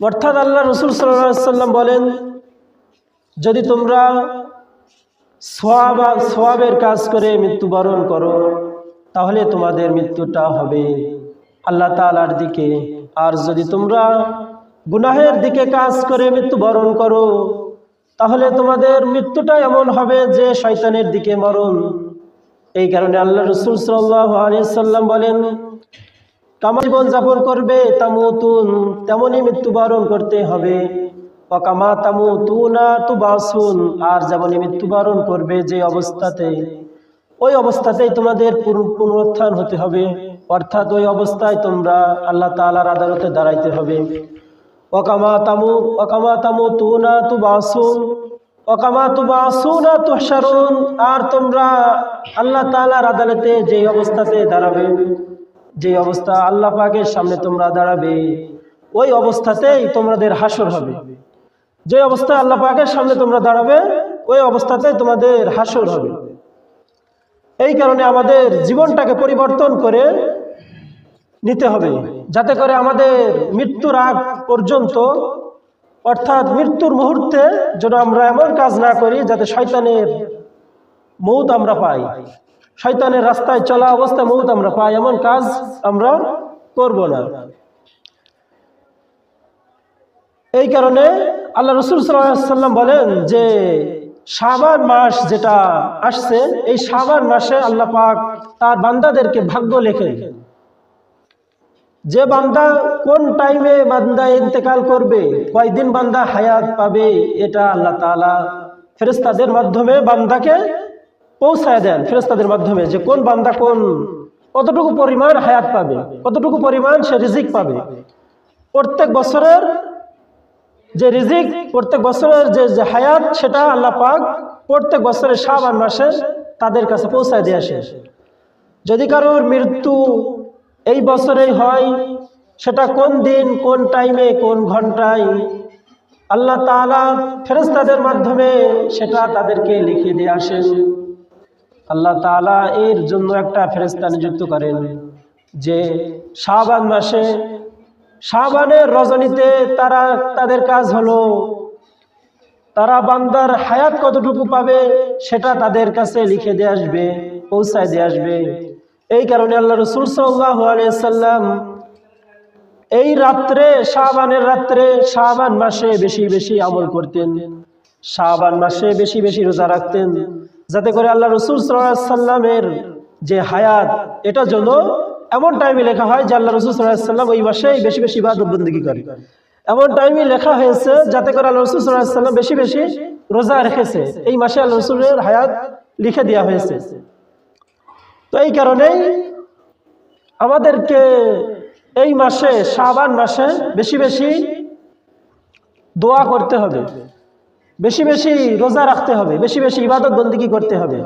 অর্থাৎ আল্লাহ রসুল সাল্লাম বলেন, যদি তোমরা সোয়াবা সোয়াবের কাজ করে মৃত্যুবরণ করো, তাহলে তোমাদের মৃত্যুটা হবে। আল্লাহ তালার দিকে। আর যদি তোমরা গুনাহের দিকে কাজ করে মৃত্যুবরণ করো, তাহলে তোমাদের মৃত্যুটা এমন হবে যে শয়তানের দিকে মরণ। এই কারণে আল্লাহ রসুল সাল্লাহ সাল্লাম বলেন কামা জীবন যাপন করবে, তামুতুন তেমনই মৃত্যুবরণ করতে হবে। অকামা তামু তু না তু বাসুন আর যেমনই মৃত্যুবরণ করবে যে অবস্থাতে। ওই অবস্থাতেই তোমাদের পুন- পুনরুত্থান হতে হবে। অর্থাৎ ওই অবস্থায় তোমরা আল্লাহ তালার আদালতে দাঁড়াইতে হবে। অকামা তামু অকামা তামু তু না তু বাসুন অকামা তু বাসুন তু আর তোমরা আল্লাহ তালার আদালতে যে অবস্থাতে দাঁড়াবে। যে অবস্থা আল্লাহ পাকের সামনে তোমরা দাঁড়াবে, ওই অবস্থাতেই তোমাদের হাসর হবে। যে অবস্থায় আল্লাহ পাকের সামনে তোমরা দাঁড়াবে, ওই অবস্থাতেই তোমাদের হাসর হবে। এই কারণে আমাদের জীবনটাকে পরিবর্তন করে নিতে হবে, যাতে করে আমাদের মৃত্যুর আগ পর্যন্ত, অর্থাৎ মৃত্যুর মুহূর্তে যেন আমরা এমন কাজ না করি যাতে শয়তানের মৌত আমরা পাই। শয়তানের রাস্তায় চলা অবস্থায় মৌত আমরা পাই, এমন কাজ আমরা করব না। এই কারণে আল্লাহ রসুল সাল্লাম বলেন যে, শাবান মাস যেটা আসছে, এই শাবান মাসে আল্লাহ পাক তার বান্দাদেরকে ভাগ্য লেখে যে বান্দা কোন টাইমে বান্দা ইন্তেকাল করবে, কয়দিন বান্দা হায়াত পাবে, এটা আল্লাহ তালা ফেরেস্তাদের মাধ্যমে বান্দাকে পৌঁছায় দেন ফেরেস্তাদের মাধ্যমে যে কোন বান্দা কোন কতটুকু পরিমাণ হায়াত পাবে, কতটুকু পরিমাণ সে রিজিক পাবে। প্রত্যেক বছরের যে রিজিক, প্রত্যেক বছরের যে যে হায়াত, সেটা আল্লাহ পাক প্রত্যেক বছরের শাবান মাসে তাদের কাছে পৌঁছায় দিয়ে আসে। যদি কারোর মৃত্যু এই বছরেই হয়, সেটা কোন দিন, কোন টাইমে, কোন ঘন্টায়, আল্লাহ তাআলা ফেরেস্তাদের মাধ্যমে সেটা তাদেরকে লিখে দিয়ে আসেন আল্লাহ তাআলা এর জন্য একটা ফেরেস্তা নিযুক্ত করেন যে শাবান মাসে শাবানের রজনীতে তারা, তাদের কাজ হলো তারা বান্দার হায়াত কতটুকু পাবে সেটা তাদের কাছে লিখে দিয়ে আসবে, পৌঁছায় দিয়ে আসবে। এই কারণে আল্লাহ রসুল সাল্লাম এই রাত্রে, শাবানের রাত্রে শাবান মাসে বেশি বেশি আমল করতেন, শাবান মাসে বেশি বেশি রোজা রাখতেন। যাতে করে আল্লাহ রসুল সাল্লামের যে হায়াত এটা জন্য এমন টাইমে লেখা হয় যে আল্লাহ রসুল সাল্লাম ওই মাসেই বেশি বেশি ইবাদত বন্দী করে। এমন টাইমে লেখা হয়েছে যাতে করে আল্লাহ রসুল সাল্লাম বেশি বেশি রোজা রেখেছে। এই মাসে আল্লাহ রসুলের হায়াত লিখে দেওয়া হয়েছে। তো এই কারণেই আমাদেরকে এই মাসে, শাবান মাসে বেশি বেশি দোয়া করতে হবে। বেশি বেশি রোজা রাখতে হবে বেশি বেশি ইবাদত বন্দিগি করতে হবে?